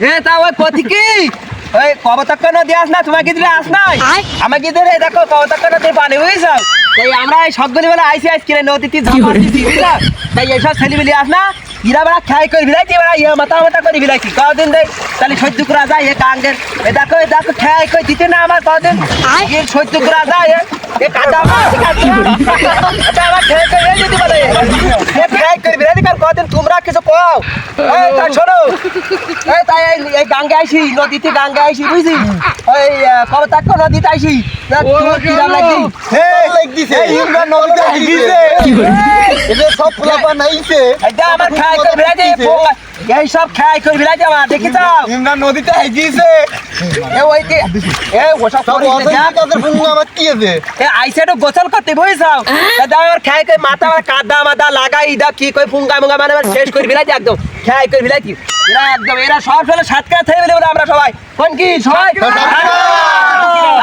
এ তা ওই কথি কি? ওই কবতক্ক নদী আস না তোমাকে দিলে আস নাই? আমাকে দিলে? দেখো কবতক্ক নদীর পানি বুঝছ? এই আমরা এই সবগুলি বেলা আইসি আইস কিনে নদীতে ঝাঁপা দিছি তাই এইসব ছেলেমিলি আস না ইরা বেড়া খাই করে বিলাইছি বেড়া ইয়ে মাথা মাথা করে বিলাইছি। কদিন দেয় তাহলে সহ্য করা যায় এ কাঙ্গের। এ দেখো এ দেখো খাই করে দিতে না আমার কদিন। এ সহ্য করা যায় এ। এ কাদা আমার আমার। খাই করে দিতে বলে এ খাই করে বিলাইছি কার কদিন তোমরা কিছু কও এই তা শোনো। এই তাই এই- এই গাঙ্গে আইসি নদীতে গাঙ্গে আইসি বুঝছি ওই তাক নদীতে আইসি তা তোর কিরাম লাগছি এদের সব পোলাপা নাইছে এটা আমার খাই করে বিলাইছি এই সব খাই করে বিলাইছি আমার দেখি তো। ইমরান নদীতে হাইজিছে এ ওই যে এ ওসব সব করিস না, যা। অসহায় পুঙ্গা আমার কি আছে? এ আইসে একটু গোসল করতে বুঝছাও? দাদা আমার খাই করে মাথা আমার কাদা মাথা লাগাই দা কি কই ফুঙ্গা মুঙ্গা মানে শেষ করে বিলাইছি একদম। খাই করে বিলাইছি এরা একদম এরা সব ফেলে সাতক্ষীরা থেকে বলে বলে আমরা সবাই। কোন কি? সবাই?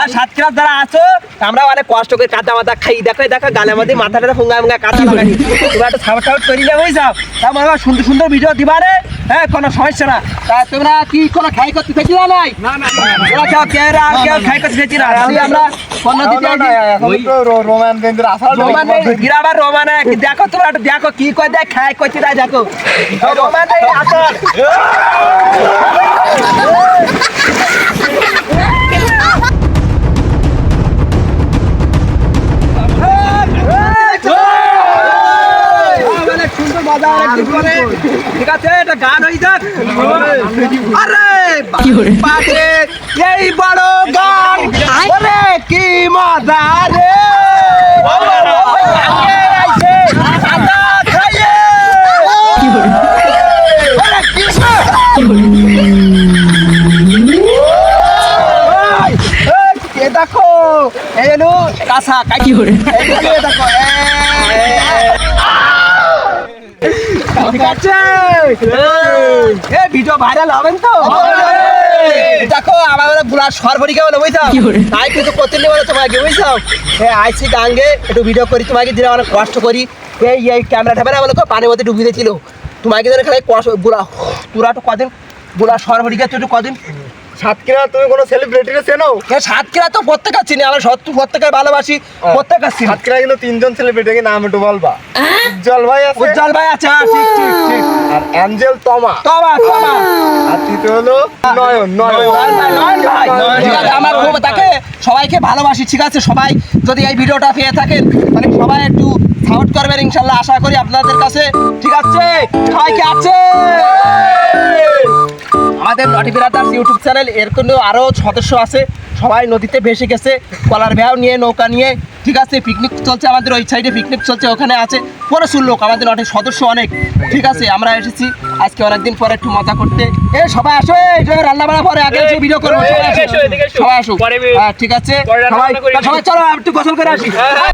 আর সাতক্ষীরা যারা আছো আমরা অনেক কষ্ট করে কাঁচা মাথা খাই। দেখো দেখো মধ্যে মাথাটা ফুঙ্গা মুঙ্গা কাদা লাগাই তোমরা একটু সাউট টাউট করি না বুঝছাও তা সুন্দর সুন্দর ভিডিও দিবারে হ্যাঁ কোনো সমস্যা না। তা তোমরা কি কোনো খাই করতে ফেছি না নাই? তোমরা কেউ কেউ আর কেউ খাই করতে ফেছি না। খালি আমরা কোন দিতে রোমান কেন্দ্র আসার রোমান রোমানে দেখো তোমরা একটু দেখো কি কই দেখ খাই করছি তাই দেখো। রোমান আসল ঠিক আছে এটা গান হয়ে যাক আরে বাজে এই বড় গান ওরে কি মজা রে দেখো এই কাঁচা কাকি দেখো ঠিক আছে? এ ভিডিও ভাইরাল হবেন তো? দেখো আমার বলে বুড়া সরবরি কেমন বুঝছ? তাই কিছু করতে তোমাকে বুঝছ? হ্যাঁ আইসি গাঙ্গে একটু ভিডিও করি তোমাকে দিলে অনেক কষ্ট করি। এই এই ক্যামেরা ঠেবে না বলে পানির মধ্যে ডুবিয়ে দিয়েছিল। তোমাকে ধরে খালি কষ্ট বুড়া পুরা একটু কদিন বুড়া সরবরিকে একটু কদিন? সাতক্ষীরা তুমি কোনো সেলিব্রিটিকে চেনো? এ সাতক্ষীরা তো প্রত্যেক চিনি আমরা সত্য প্রত্যেকে ভালোবাসি প্রত্যেক চিনি। সাতক্ষীরা কিন্তু তিনজন সেলিব্রিটিকে নাম একটু বলবা। উজ্জ্বল ভাই আছে? উজ্জ্বল ভাই আছে হ্যাঁ, ঠিক ঠিক ঠিক। আর অ্যাঞ্জেল তমা। তবা তবা আর তৃতীয় হলো নয়ন নয়ন। নয়ন ভাই, আমার খুব তাকে সবাইকে ভালোবাসি ঠিক আছে? সবাই যদি এই ভিডিওটা পেয়ে থাকেন মানে সবাই একটু সাপোর্ট করবেন ইনশাল্লাহ। আশা করি আপনাদের কাছে ঠিক আছে? সবাইকে আছে? আমাদের নটি বিরাদার্স ইউটিউব চ্যানেল এর কোনো আরও সদস্য আছে। সবাই নদীতে ভেসে গেছে কলার ভ্যাও নিয়ে নৌকা নিয়ে। ঠিক আছে পিকনিক চলছে আমাদের ওই সাইডে পিকনিক চলছে ওখানে আছে। প্রচুর লোক আমাদের নটির সদস্য অনেক। ঠিক আছে আমরা এসেছি। আজকে অনেকদিন পরে একটু মজা করতে। এ সবাই আসো রান্না বাড়া পরে আগে এসে ভিডিও করব সবাই আসো। সবাই আসো। হ্যাঁ ঠিক আছে। সবাই সবাই চলো একটু গোসল করে আসি। হ্যাঁ, হ্যাঁ।